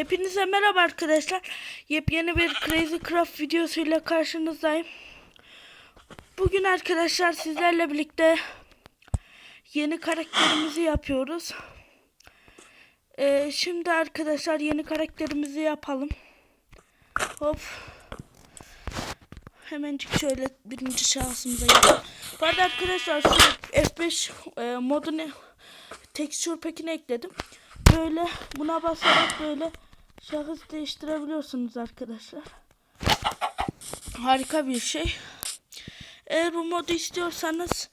Hepinize merhaba arkadaşlar. Yepyeni bir Crazy Craft videosuyla karşınızdayım. Bugün arkadaşlar sizlerle birlikte yeni karakterimizi yapıyoruz. Ee, şimdi arkadaşlar yeni karakterimizi yapalım. Hop. Hemencik şöyle birinci şahsımıza yapalım. Bu arada arkadaşlar şu F5 e, modunu texture pack'ine ekledim. Böyle buna basarak böyle şahıs değiştirebiliyorsunuz arkadaşlar. Harika bir şey. Eğer bu modu istiyorsanız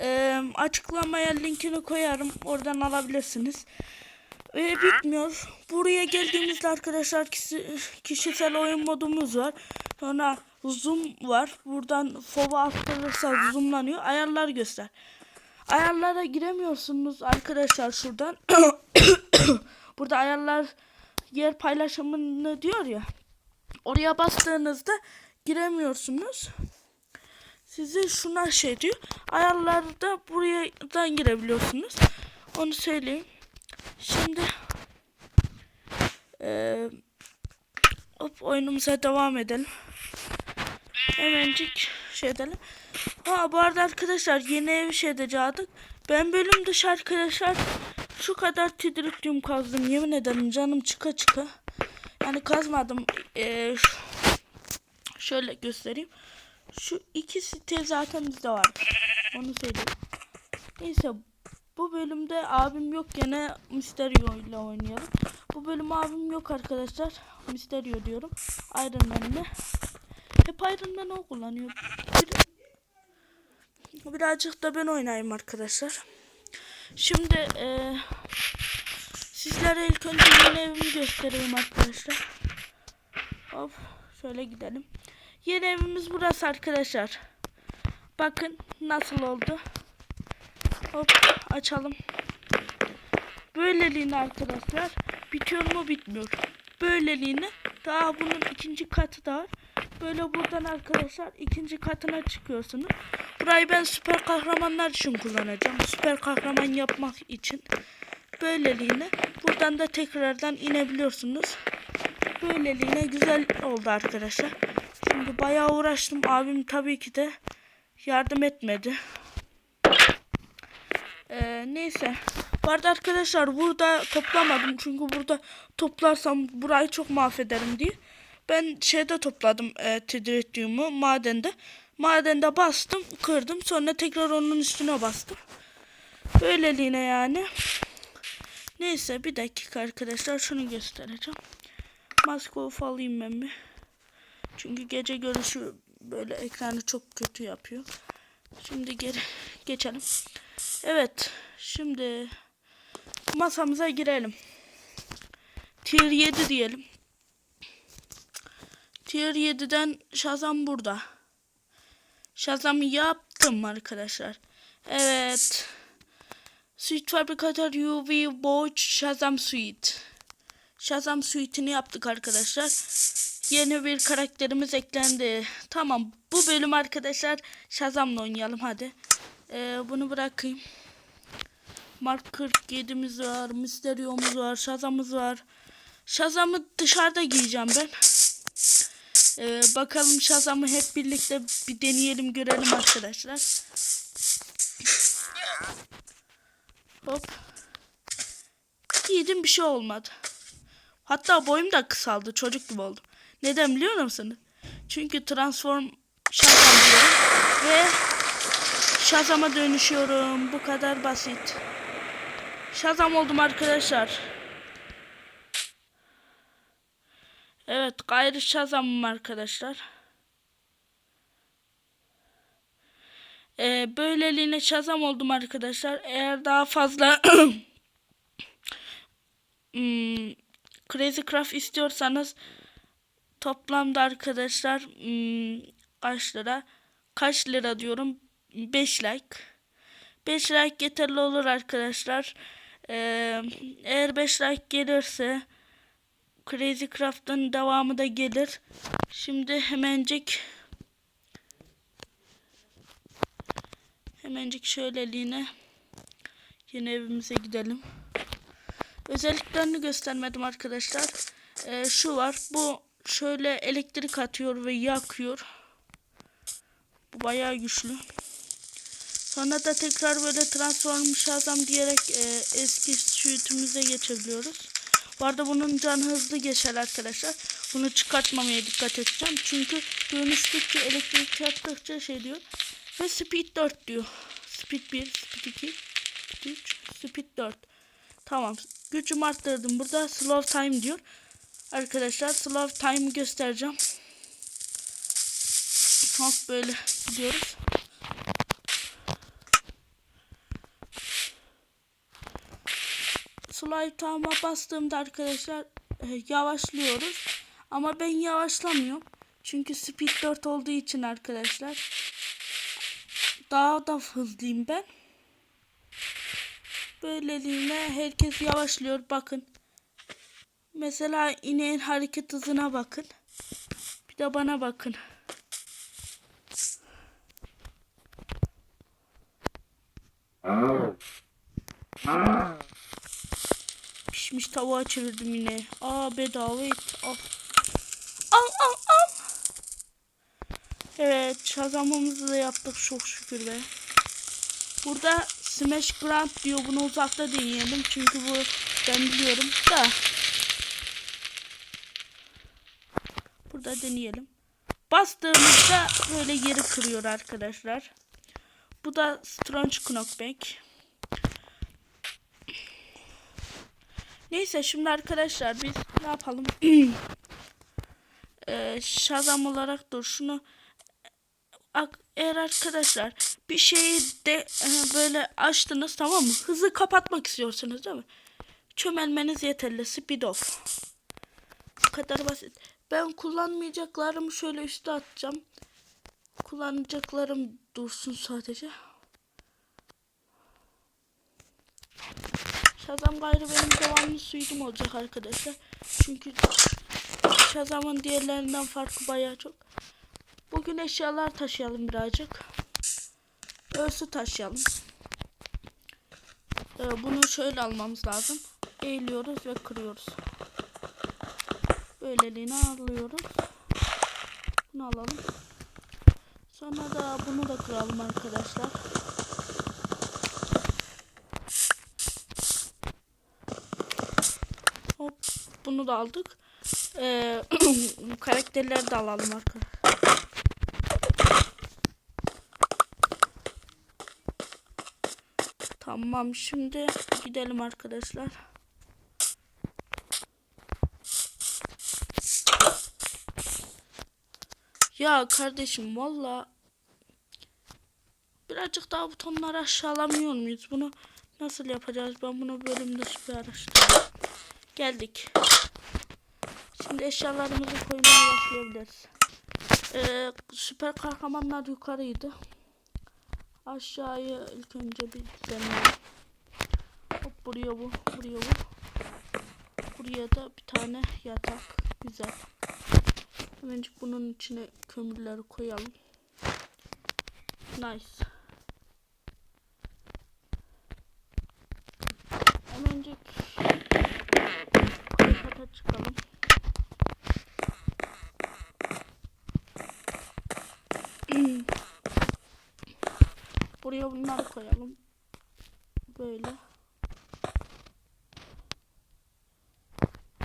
e, açıklamaya linkini koyarım. Oradan alabilirsiniz. Ve bitmiyor. Buraya geldiğimizde arkadaşlar kişi, kişisel oyun modumuz var. Sonra zoom var. Buradan fova arttırırsa zoomlanıyor. Ayarlar göster. Ayarlara giremiyorsunuz arkadaşlar şuradan. Burada ayarlar yer paylaşımını diyor ya. Oraya bastığınızda giremiyorsunuz. Size şuna şey diyor. Ayarlarda buradan girebiliyorsunuz. Onu söyleyeyim. Şimdi eee hop oyunumuza devam edelim. Hemencik şey edelim. Ha bu arada arkadaşlar yeni ev şey edecektik. Ben bölüm dışı arkadaşlar şu kadar tidriktüm kazdım. Yemin ederim canım çıka çıka. Yani kazmadım. Ee, şöyle göstereyim. Şu iki site zaten bizde var. Onu söyleyeyim. Neyse bu bölümde abim yok gene Mysterio ile oynayalım. Bu bölüm abim yok arkadaşlar. Mysterio diyorum. Iron Man'le. Hep Iron Man o kullanıyor. Bir, birazcık da ben oynayayım arkadaşlar. Şimdi eee sizlere ilk önce yeni evimi göstereyim arkadaşlar. Hop şöyle gidelim. Yeni evimiz burası arkadaşlar. Bakın nasıl oldu. Hop açalım. Böyleliğine arkadaşlar bitiyor mu bitmiyor. Böyleliğine daha bunun ikinci katı da var. Böyle buradan arkadaşlar ikinci katına çıkıyorsunuz. Burayı ben süper kahramanlar için kullanacağım. Süper kahraman yapmak için. Böyleliğine buradan da tekrardan inebiliyorsunuz. Böyleliğine güzel oldu arkadaşlar. Şimdi bayağı uğraştım. Abim tabii ki de yardım etmedi. Ee, neyse. Bu arada arkadaşlar burada toplamadım. Çünkü burada toplarsam burayı çok mahvederim diye. Ben şeyde topladım e, tidrettiğimi madende. Madende bastım kırdım. Sonra tekrar onun üstüne bastım. Böyleliğine yani. Neyse bir dakika arkadaşlar şunu göstereceğim. Maske alayım ben bir. Çünkü gece görüşü böyle ekranı çok kötü yapıyor. Şimdi geri geçelim. Evet. Şimdi masamıza girelim. Tier 7 diyelim. Tier 7'den Shazam burada. Shazam'ı yaptım arkadaşlar. Evet. Suite Fabricatör UV Boch Shazam Suite. Shazam Suite'ini yaptık arkadaşlar. Yeni bir karakterimiz eklendi. Tamam. Bu bölüm arkadaşlar Shazam'la oynayalım hadi. Ee, bunu bırakayım. Mark 47'miz var. Mysterio'muz var. Shazam'ımız var. Shazam'ı dışarıda giyeceğim ben. Ee, bakalım Shazam'ı hep birlikte bir deneyelim görelim arkadaşlar. Hop. Giydim bir şey olmadı. Hatta boyum da kısaldı. Çocuk gibi oldum. Neden biliyor musunuz? Çünkü transform Shazam diyorum. Ve Shazam'a dönüşüyorum. Bu kadar basit. Shazam oldum arkadaşlar. Evet gayrı Shazam'ım arkadaşlar. Ee, böyleliğine Shazam oldum arkadaşlar. Eğer daha fazla hmm, Crazy Craft istiyorsanız toplamda arkadaşlar hmm, kaç lira? Kaç lira diyorum? 5 like. 5 like yeterli olur arkadaşlar. Ee, eğer 5 like gelirse Crazy Craft'ın devamı da gelir. Şimdi hemencik hemencik şöyleliğine yeni evimize gidelim. Özelliklerini göstermedim arkadaşlar. e, şu var. Bu şöyle elektrik atıyor ve yakıyor. Bu bayağı güçlü. Sonra da tekrar böyle transform şazam diyerek e, eski suite'imize geçebiliyoruz. Bu arada bunun canı hızlı geçer arkadaşlar. Bunu çıkartmamaya dikkat edeceğim. Çünkü dönüştükçe elektrik çarptıkça şey diyor. Ve speed 4 diyor. Speed 1, speed 2, speed 3, speed 4. Tamam. Gücümü arttırdım. Burada slow time diyor. Arkadaşlar slow time'ı göstereceğim. Hop böyle gidiyoruz. Slow time'a bastığımda arkadaşlar e, yavaşlıyoruz. Ama ben yavaşlamıyorum. Çünkü speed 4 olduğu için arkadaşlar. Daha da hızlıyım ben. Böyleliğine herkes yavaşlıyor. Bakın. Mesela ineğin hareket hızına bakın. Bir de bana bakın. Pişmiş tavuğa çevirdim yine. Aa bedava et. Al. Al al. Evet şazamımızı da yaptık çok şükür be. Burada Smash Ground diyor. Bunu uzakta deneyelim. Çünkü bu ben biliyorum da. Burada deneyelim. Bastığımızda böyle yeri kırıyor arkadaşlar. Bu da Strange Knockback. Neyse şimdi arkadaşlar biz ne yapalım? ee, Shazam olarak dur şunu eğer arkadaşlar bir şeyi de e, böyle açtınız tamam mı? Hızı kapatmak istiyorsunuz değil mi? Çömelmeniz yeterli. Speed off. Bu kadar basit. Ben kullanmayacaklarımı şöyle üste atacağım. Kullanacaklarım dursun sadece. Shazam gayrı benim devamlı suitum olacak arkadaşlar. Çünkü Shazam'ın diğerlerinden farkı bayağı çok. Bugün eşyalar taşıyalım birazcık. Örsü taşıyalım. Ee, bunu şöyle almamız lazım. Eğiliyoruz ve kırıyoruz. Böyleliğine alıyoruz. Bunu alalım. Sonra da bunu da kıralım arkadaşlar. Hop bunu da aldık. Ee, karakterleri de alalım arkadaşlar. Tamam şimdi gidelim arkadaşlar. Ya kardeşim valla birazcık daha butonları aşağılamıyor muyuz? Bunu nasıl yapacağız? Ben bunu bölümde süper araştırdım. Geldik. Şimdi eşyalarımızı koymaya başlayabiliriz. Ee, süper kahramanlar yukarıydı. Aşağıya ilk önce bir düzenleyelim. Hop buraya bu, buraya bu. Buraya da bir tane yatak. Güzel. Hemencik bunun içine kömürleri koyalım. Nice. Buraya bunları koyalım. Böyle.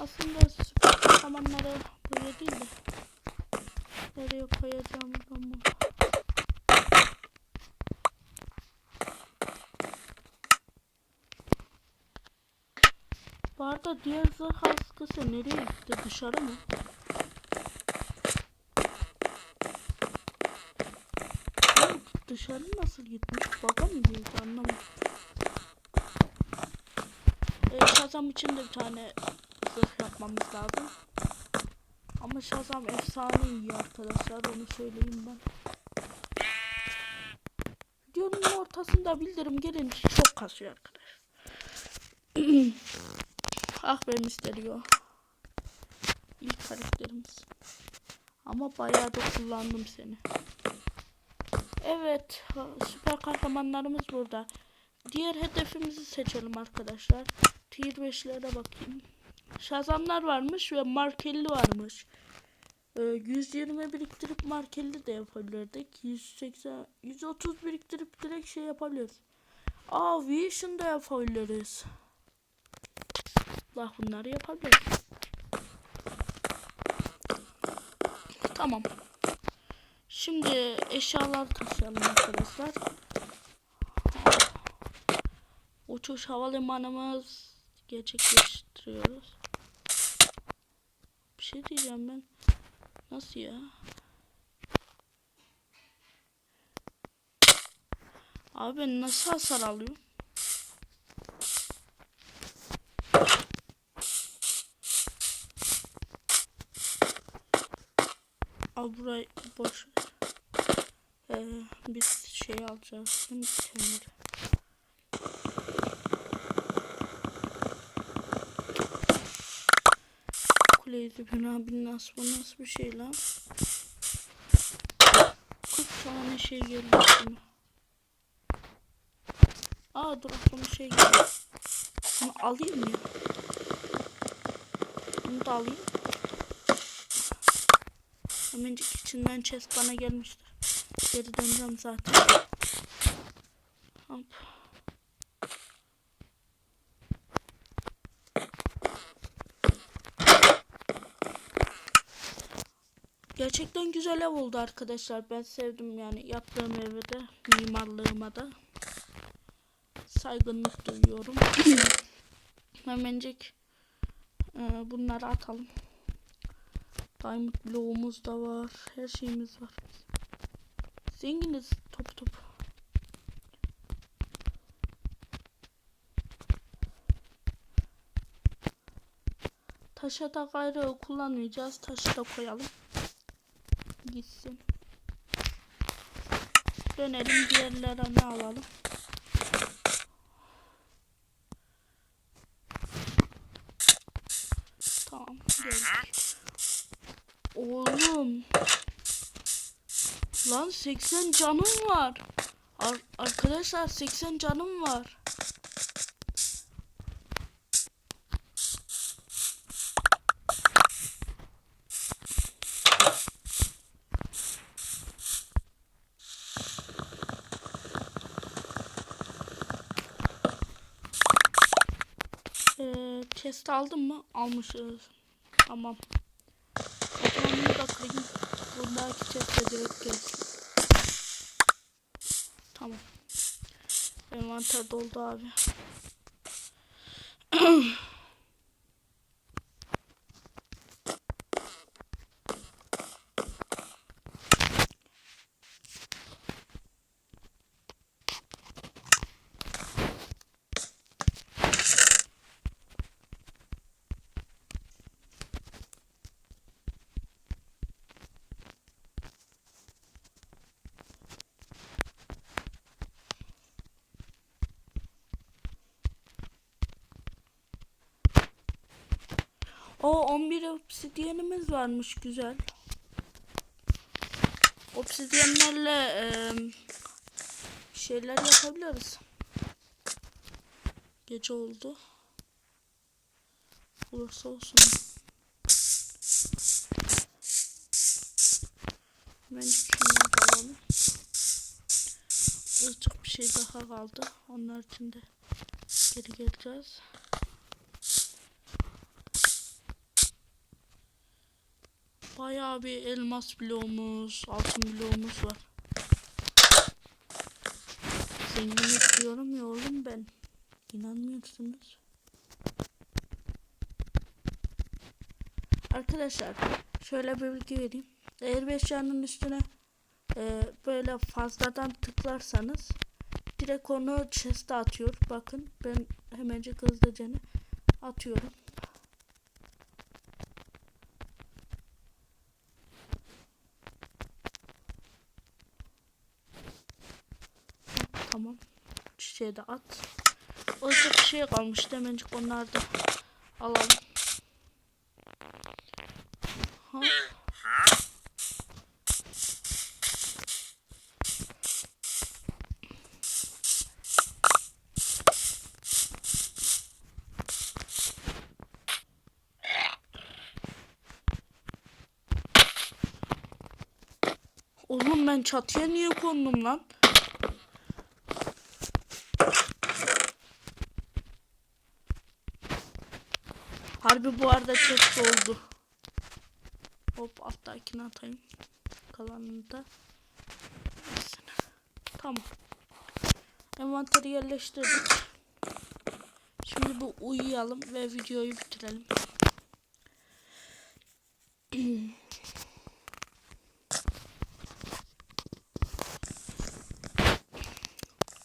Aslında süper kahramanları buraya değil de nereye koyacağım ben bunu. Bu arada diğer zırh askısı nereye gitti? Dışarı mı? Oğlum, Dışarı nasıl gitmiş? Baba mı girdi anlamadım. Ee, Shazam için de bir tane zırh yapmamız lazım. Ama Shazam efsane iyi arkadaşlar onu söyleyeyim ben. Videonun ortasında bildirim gelince çok kasıyor arkadaş. ah be Mysterio. İlk karakterimiz. Ama bayağı da kullandım seni. Evet, süper kahramanlarımız burada. Diğer hedefimizi seçelim arkadaşlar. Tier 5'lere bakayım. Şazamlar varmış ve markelli varmış. Ee, 120 biriktirip markelli de yapabilirdik. 180, 130 biriktirip direkt şey yapabiliriz. Aa Vision da yapabiliriz. Allah bunları yapabiliriz. Tamam. Şimdi eşyalar taşıyalım arkadaşlar. Uçuş havalimanımız gerçekleştiriyoruz. Bir şey diyeceğim ben. Nasıl ya? Abi ben nasıl hasar alıyorum? Al burayı boş. Ee, biz şey alacağız. Kömür. Kuleydi bina binas bu nasıl bir şey lan? 40 tane şey geldi aklıma. Aa dur aklıma şey geldi. Bunu alayım mı? Bunu da alayım. Hemencik içinden chest bana gelmiştir. Geri döneceğim zaten. Hop. Gerçekten güzel ev oldu arkadaşlar. Ben sevdim yani yaptığım evi de mimarlığıma da saygınlık duyuyorum. Hemencik e, bunları atalım. Diamond bloğumuz da var. Her şeyimiz var. Zenginiz top top. Taşa da gayrı kullanmayacağız. Taşı da koyalım. Gitsin. Dönelim diğerlere ne alalım. Tamam geldik. Oğlum. Lan 80 canım var. Ar arkadaşlar 80 canım var. Ee, chest aldım mı? Almışız. Tamam. Da kırayım. Bundaki chest'e direkt gelsin. Tamam. Envanter doldu abi. O 11 obsidyenimiz varmış güzel. Obsidyenlerle e, şeyler yapabiliriz. Gece oldu. Olursa olsun. Ben şunları da alalım. Azıcık bir şey daha kaldı. Onlar için de geri geleceğiz. Bayağı bir elmas bloğumuz, altın bloğumuz var. Zenginlik diyorum ya oğlum ben. İnanmıyorsunuz. Arkadaşlar şöyle bir bilgi vereyim. Eğer bir eşyanın üstüne e, böyle fazladan tıklarsanız direkt onu chest'e atıyor. Bakın ben hemencik hızlıca atıyorum. Tamam. Çiçeği de at. Olacak şey kalmıştı. Hemencik onları da alalım. Ha. Oğlum ben çatıya niye kondum lan? Harbi bu arada chest oldu. Hop alttakini atayım. Kalanını da. Tamam. Envanteri yerleştirdik. Şimdi bu uyuyalım ve videoyu bitirelim.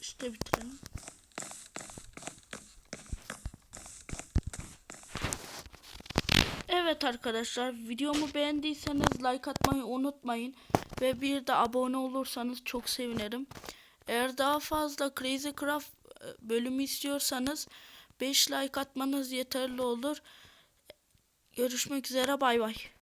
İşte bitirelim. Evet arkadaşlar videomu beğendiyseniz like atmayı unutmayın ve bir de abone olursanız çok sevinirim. Eğer daha fazla Crazy Craft e, bölümü istiyorsanız 5 like atmanız yeterli olur. Görüşmek üzere bay bay.